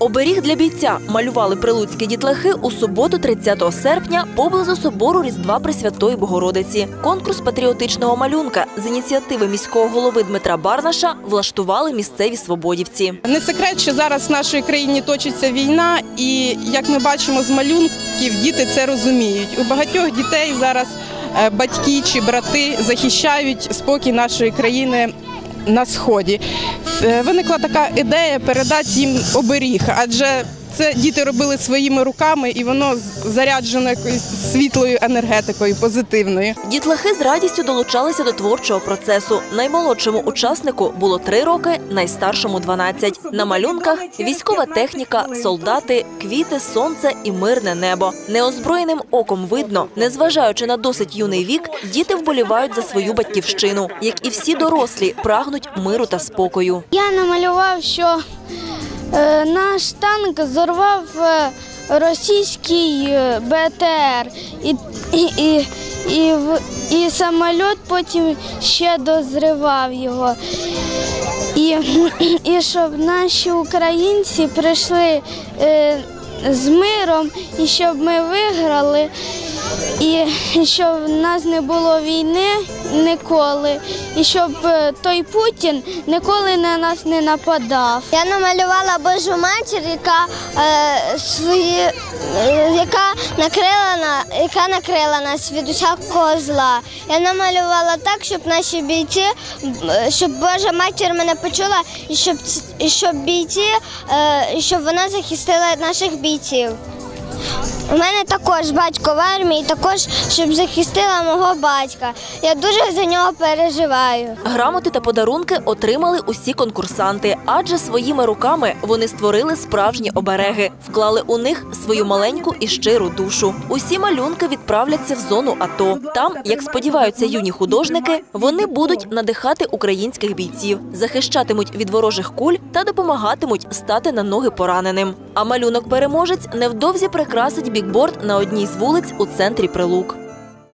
Оберіг для бійця малювали прилуцькі дітлахи у суботу, 30 серпня, поблизу собору Різдва Пресвятої Богородиці. Конкурс патріотичного малюнка з ініціативи міського голови Дмитра Барнаша влаштували місцеві свободівці. Не секрет, що зараз в нашій країні точиться війна, і як ми бачимо з малюнків, діти це розуміють. У багатьох дітей зараз е, батьки чи брати захищають спокій нашої країни. На сході. Е, виникла така ідея передати їм оберіг, адже це діти робили своїми руками, і воно заряджено якоюсь світлою енергетикою, позитивною. Дітлахи з радістю долучалися до творчого процесу. Наймолодшому учаснику було 3 роки, найстаршому 12. На малюнках військова техніка, солдати, квіти, сонце і мирне небо. Неозброєним оком видно, незважаючи на досить юний вік, діти вболівають за свою батьківщину, як і всі дорослі, прагнуть миру та спокою. Я намалював, що наш танк зорвав е, російський е, БТР, і, і, і, і, самоліт потім ще дозривав його. І, і щоб наші українці прийшли е, з миром, і щоб ми виграли, і щоб в нас не було війни ніколи, і щоб е, той Путін ніколи на нас не нападав. Я намалювала Божу матір, яка е, свої, е, яка накрила на яка накрила нас від усякого зла. Я намалювала так, щоб наші бійці, е, щоб Божа матір мене почула, і щоб і щоб бійці, е, щоб вона захистила наших бійців. У мене також батько в армії, також щоб захистила мого батька. Я дуже за нього переживаю. Грамоти та подарунки отримали усі конкурсанти, адже своїми руками вони створили справжні обереги, вклали у них свою маленьку і щиру душу. Усі малюнки відправляться в зону АТО. Там, як сподіваються юні художники, вони будуть надихати українських бійців, захищатимуть від ворожих куль та допомагатимуть стати на ноги пораненим. А малюнок переможець невдовзі прикрасить бікборд на одній з вулиць у центрі Прилук.